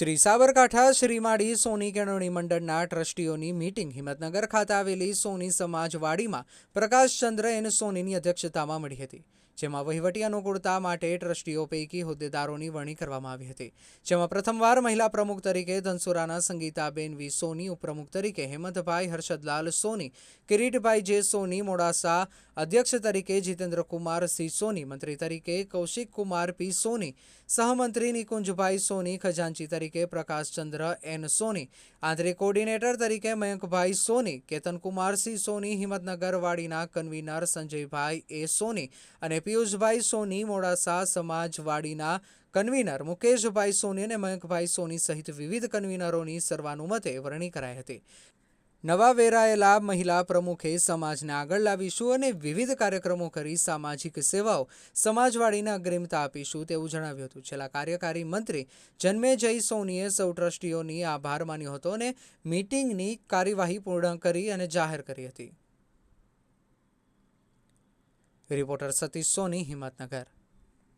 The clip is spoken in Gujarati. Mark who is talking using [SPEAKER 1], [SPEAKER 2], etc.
[SPEAKER 1] શ્રી સાબરકાંઠા શ્રીમાળી સોની કેળવણી મંડળના ટ્રસ્ટીઓની મીટિંગ હિંમતનગર ખાતે આવેલી સોની સમાજવાડીમાં પ્રકાશચંદ્ર એન સોનીની અધ્યક્ષતામાં મળી હતી, જેમાં વહીવટી અનુકૂળતા માટે ટ્રસ્ટીઓ પૈકી હોદ્દેદારોની વરણી કરવામાં આવી હતી. જેમાં પ્રથમવાર મહિલા પ્રમુખ તરીકે ધનસુરાના સંગીતાબેન વી સોની, ઉપપ્રમુખ તરીકે હેમંતભાઈ હર્ષદલાલ સોની, કિરીટભાઈ જે સોની, મોડાસા અધ્યક્ષ તરીકે જીતેન્દ્રકુમાર સી સોની, મંત્રી તરીકે કૌશિક કુમાર પી સોની, સહમંત્રી નિકુંજભાઈ સોની, ખજાનચી તરીકે પ્રકાશચંદ્ર એન સોની. આંતરિક કોર્ડિનેટર તરીકે મયંકભાઈ સોની કેતનકુમારસિંહ સોની, હિંમતનગર વાડીના કન્વીનર સંજયભાઈ એ સોની અને પિયુષભાઈ સોની, મોડાસા સમાજવાડીના કન્વીનર મુકેશભાઈ સોની અને મયંકભાઈ સોની સહિત વિવિધ કન્વીનરોની સર્વાનુમતે વરણી કરાઈ હતી. નવા વેરાયેલા મહિલા પ્રમુખે સમાજને આગળ લાવીશું અને વિવિધ કાર્યક્રમો કરી સામાજિક સેવાઓ સમાજવાડીને અગ્રિમતા આપીશું તેવું જણાવ્યું હતું. છેલ્લા કાર્યકારી મંત્રી જન્મે જય સોનીએ સૌ ટ્રસ્ટીઓની આભાર માન્યો હતો અને મીટિંગની કાર્યવાહી પૂર્ણ કરી અને જાહેર કરી હતી. રિપોર્ટર સતીશ સોની, હિંમતનગર.